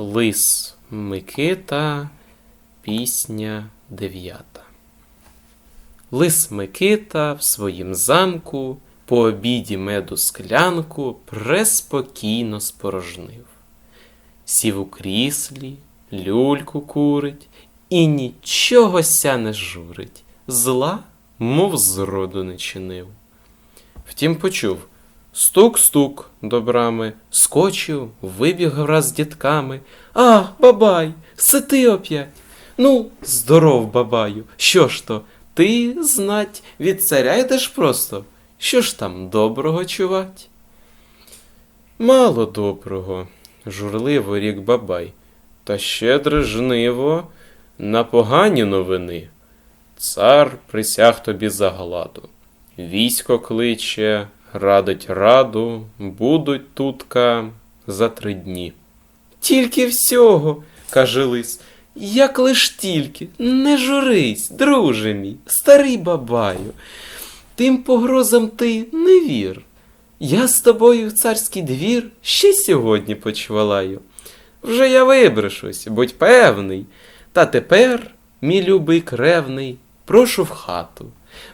Лис Микита, пісня дев'ята. Лис Микита в своїм замку по обіді меду склянку преспокійно спорожнив. Сів у кріслі, люльку курить і нічого ся не журить, зла, мов зроду не чинив. Втім, почув стук-стук до брами, скочив, вибіг враз з дітками. А, бабай, це ти оп'ять. Ну, здоров, бабаю, що ж то, ти, знать, від царя йдеш просто. Що ж там доброго чувать? Мало доброго, журливо рік бабай, та щедре жниво на погані новини. Цар присяг тобі за гладу. Військо кличе, радить раду, будуть тутка за три дні. Тільки всього, каже лис, як лиш тільки, не журись, друже мій, старий бабаю. Тим погрозам ти не вір. Я з тобою в царський двір ще сьогодні почвалаю. Вже я вибрешусь, будь певний. Та тепер, мій любий кревний, прошу в хату.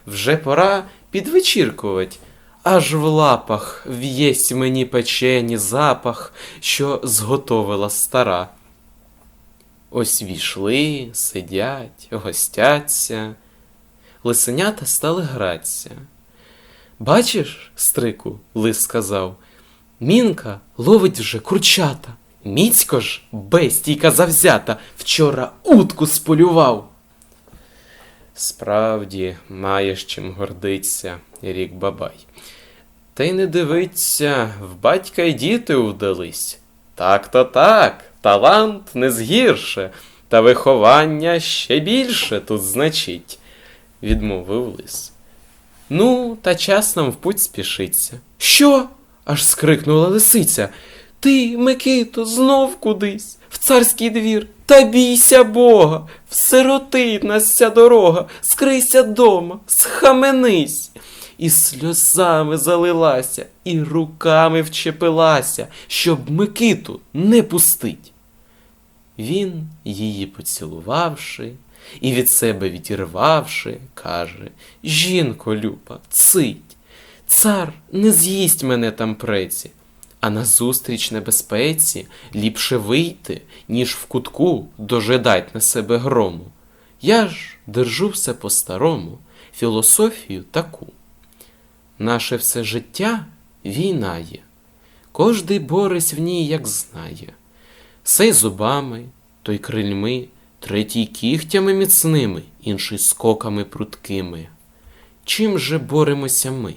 Вже пора підвечіркувать, аж в лапах в'єсть мені печені запах, що зготовила стара. Ось війшли, сидять, гостяться. Лисенята стали гратися. Бачиш, стрику, лис сказав, мінка ловить вже курчата. Міцько ж, бестійка завзята, вчора утку сполював. Справді, маєш чим гордиться, рік бабай. Та й не дивиться, в батька й діти вдались. Так то так, талант не згірше, та виховання ще більше тут значить, відмовив лис. Ну, та час нам в путь спішиться. Що? аж скрикнула лисиця. Ти, Микито, знов кудись, в царський двір, та бійся Бога, всиротить нас ця дорога, скрийся дома, схаменись. І сльозами залилася, і руками вчепилася, щоб Микиту не пустить. Він, її поцілувавши, і від себе відірвавши, каже Жінко, люба, цить, цар не з'їсть мене там преці, а назустріч небезпеці ліпше вийти, ніж в кутку дожидать на себе грому. Я ж держу все по-старому, філософію таку. Наше все життя війна є, кожний борець в ній, як знає, сей зубами, той крильми, третій кігтями міцними, інший скоками пруткими. Чим же боремося ми?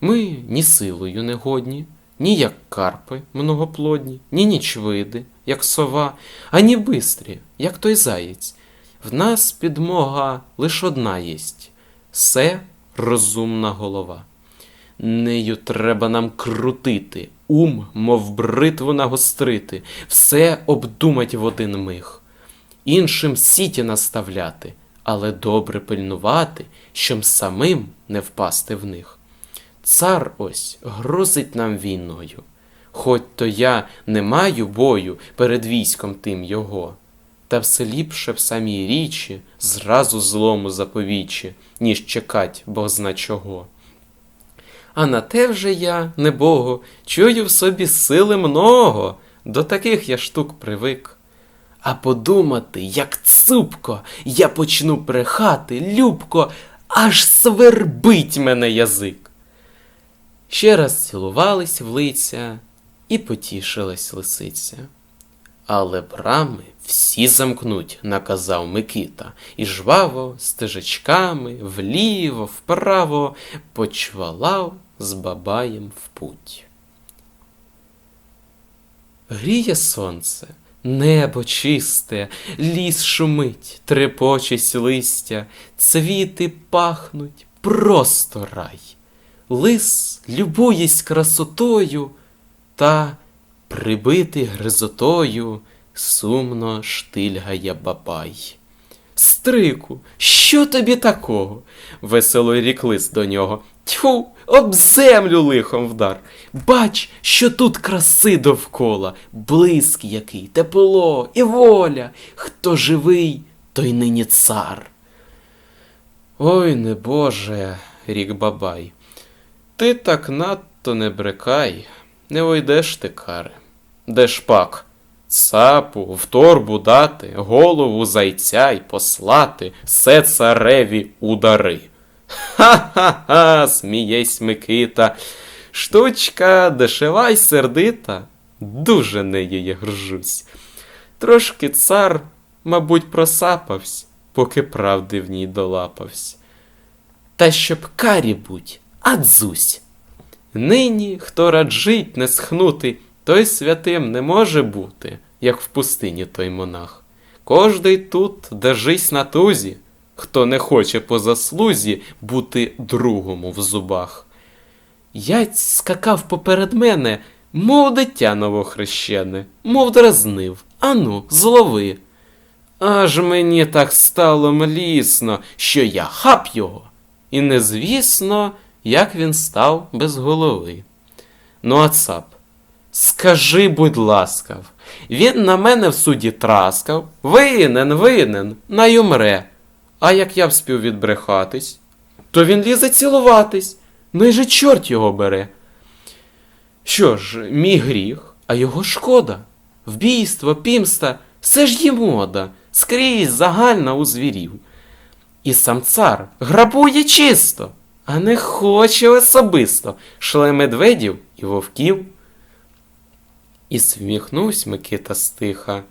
Ми ні силою не годні, ні як карпи многоплодні, ні нічвиди, як сова, ані бистрі, як той заєць. В нас підмога лиш одна єсть се розумна голова. Нею треба нам крутити, ум, мов бритву нагострити, все обдумать в один миг, іншим сіті наставляти, але добре пильнувати, щоб самим не впасти в них. Цар ось грозить нам війною, хоть то я не маю бою перед військом тим його, та все ліпше в самій річі зразу злому заповічі, ніж чекать бог зна чого. А на те вже я, небого, чую в собі сили много, до таких я штук привик. А подумати, як цупко я почну брехати, любко, аж свербить мене язик. Ще раз цілувались в лиця і потішилась лисиця. Але брами всі замкнуть, наказав Микита, і жваво стежечками вліво, вправо почвалав з бабаєм в путь. Гріє сонце, небо чисте, ліс шумить, трепочись листя, цвіти пахнуть, просто рай. Лис любуєсь красотою, та, прибитий гризотою, сумно штильгає бабай. Стрику, що тобі такого? весело рік лис до нього. Тьфу, об землю лихом вдар. Бач, що тут краси довкола, блиск який, тепло і воля. Хто живий, той нині цар. Ой, не Боже, рік бабай. Ти так надто не брекай, не ойдеш ти кари. Де ж пак? Цапу в торбу дати, голову зайця й послати, все цареві удари. Ха-ха-ха, смієсь Микита. Штучка дешева й сердита, дуже нею я горжусь. Трошки цар, мабуть, просапавсь, поки правди в ній долапавсь. Та щоб карі будь, а дзусь. Нині, хто раджить не схнути, той святим не може бути, як в пустині той монах. Кожний тут держись на тузі, хто не хоче по заслузі бути другому в зубах. Яць скакав поперед мене, мов дитя новохрещене, мов дразнив. Ану, злови. Аж мені так стало млісно, що я хап його, і незвісно, як він став без голови. Ну, а цап, скажи, будь ласкав, він на мене в суді траскав, винен, винен, най умре. А як я вспів відбрехатись, то він лізе цілуватись, ну і же чорт його бере. Що ж, мій гріх, а його шкода. Вбійство, пімста, все ж є мода, скрізь загальна у звірів. І сам цар грабує чисто, а не хоче особисто шле медведів і вовків. І сміхнусь Микита стиха,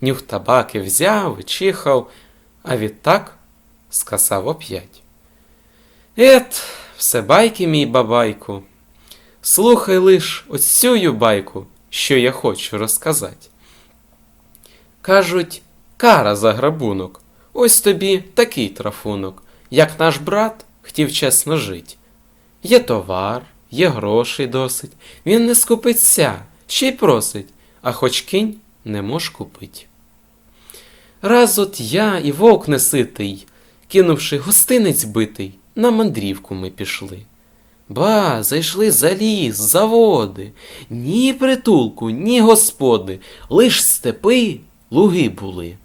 нюх табаки взяв і чихав, а відтак скасав оп'ять. Ет, все байки, мій бабайку. Слухай лиш ось цю байку, що я хочу розказати. Кажуть, кара за грабунок. Ось тобі такий трафунок, як наш брат хотів чесно жить. Є товар, є грошей досить, він не скупиться, ще й просить, а хоч кинь не мож купить. Раз от я і вовк неситий, кинувши гостинець битий, на мандрівку ми пішли. Ба, зайшли за ліс, за води, ні притулку, ні господи, лиш степи, луги були.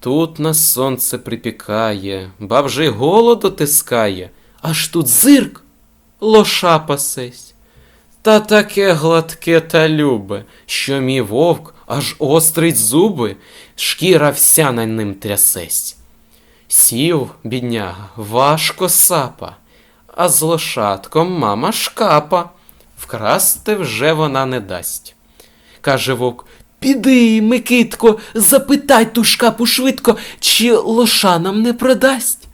Тут нас сонце припікає, ба вже й голод отискає, аж тут зирк, лоша пасесь. Та таке гладке та любе, що мій вовк аж острить зуби, шкіра вся на ним трясесь. Сів, бідняга, важко сапа, а з лошатком мама шкапа. Вкрасти вже вона не дасть. Каже вовк, піди, Микитко, запитай ту шкапу швидко, чи лоша нам не продасть.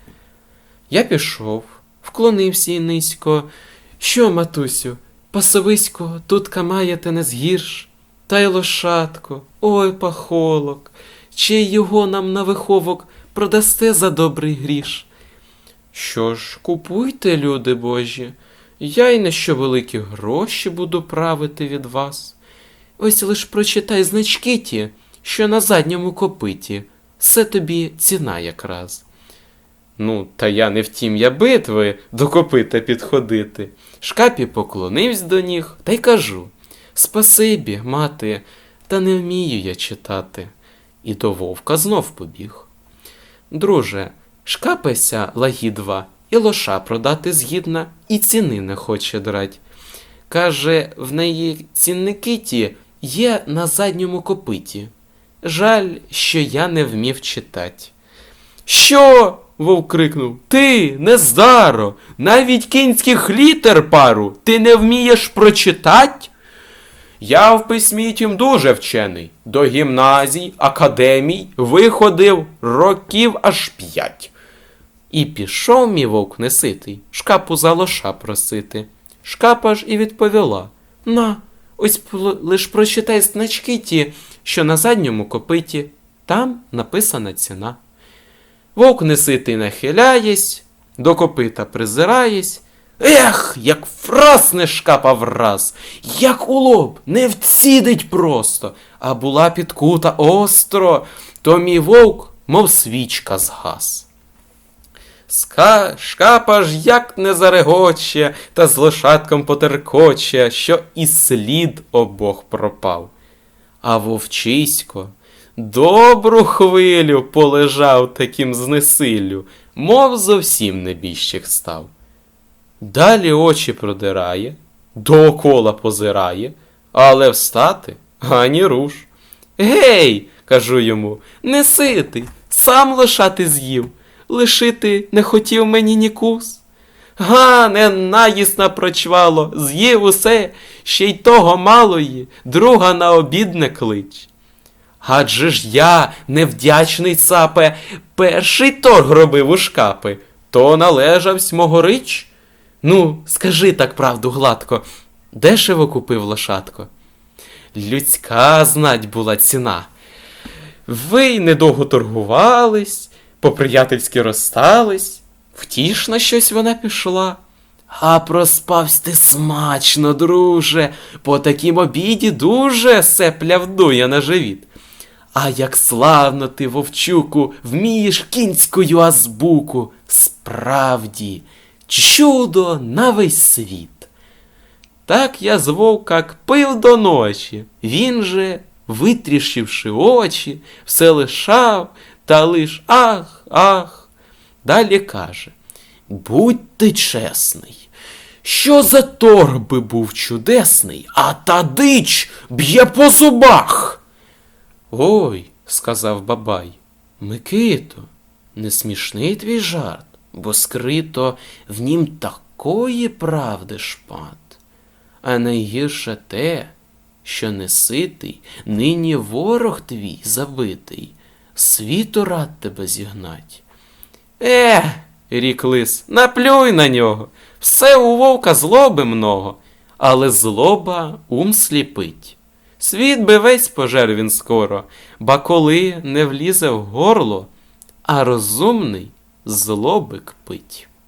Я пішов, вклонився й низько. Що, матусю, пасовисько, тут камаєте не згірш, та й лошадко, ой, пахолок, чи його нам на виховок продасте за добрий гріш. Що ж, купуйте, люди божі, я й на що великі гроші буду правити від вас. Ось лиш прочитай значки ті, що на задньому копиті, все тобі ціна якраз. Ну, та я не втім я битви до копита підходити. Шкапі поклонився до ніг та й кажу Спасибі, мати, та не вмію я читати. І до вовка знов побіг. Друже, шкапайся лагідва, і лоша продати згідна, і ціни не хоче драть. Каже, в неї цінники ті є на задньому копиті. Жаль, що я не вмів читать. Що? вовк крикнув. Ти, нездаро, навіть кінських літер пару, ти не вмієш прочитать? Я в письмі тім дуже вчений. До гімназій, академій виходив років аж п'ять. І пішов мій вовк неситий, шкапу за лоша просити. Шкапа ж і відповіла: На, ось лиш прочитай значки ті, що на задньому копиті, там написана ціна. Вовк неситий нахиляєсь, до копита призираєсь. Ех, як фрасне шкапа враз, як у лоб, не вцідить просто, а була підкута остро, то мій вовк, мов свічка згас. Ска... Шкапа ж як не зарегоче, та з лошадком потеркоче, що і слід обох пропав. А вовчисько добру хвилю полежав таким знесиллю, мов зовсім небіжчик став. Далі очі продирає, доокола позирає, але встати ані руш. Гей, кажу йому, не ситий, сам лишати з'їв, лишити не хотів мені ні кус. Га, не наїсть напрочвало, з'їв усе, ще й того малої, друга на обід не клич. Адже ж я, невдячний цапе, перший торг робив у шкапи, то належавсь мого рич. Ну, скажи так правду гладко, дешево купив лошадко. Людська знать була ціна. Ви й недовго торгувались, по-приятельськи розстались, втішно щось вона пішла. А проспавсь ти смачно, друже, по такім обіді дуже сепля вдує на живіт. А як славно ти, вовчуку, вмієш кінською азбуку, справді, чудо на весь світ. Так я з вовка пив до ночі. Він же, витріщивши очі, все лишав, та лиш ах, ах. Далі каже: Будь ти чесний. Що за торг би був чудесний, а та дич б'є по зубах. Ой, сказав бабай, Микито, не смішний твій жарт, бо скрито в нім такої правди шпат. А найгірше те, що неситий, нині ворог твій забитий, світу рад тебе зігнать. Е, рік лис, наплюй на нього. Все у вовка злоби много, але злоба ум сліпить. Світ би весь пожер він скоро, ба коли не влізе в горло, а розумний злобик кпить.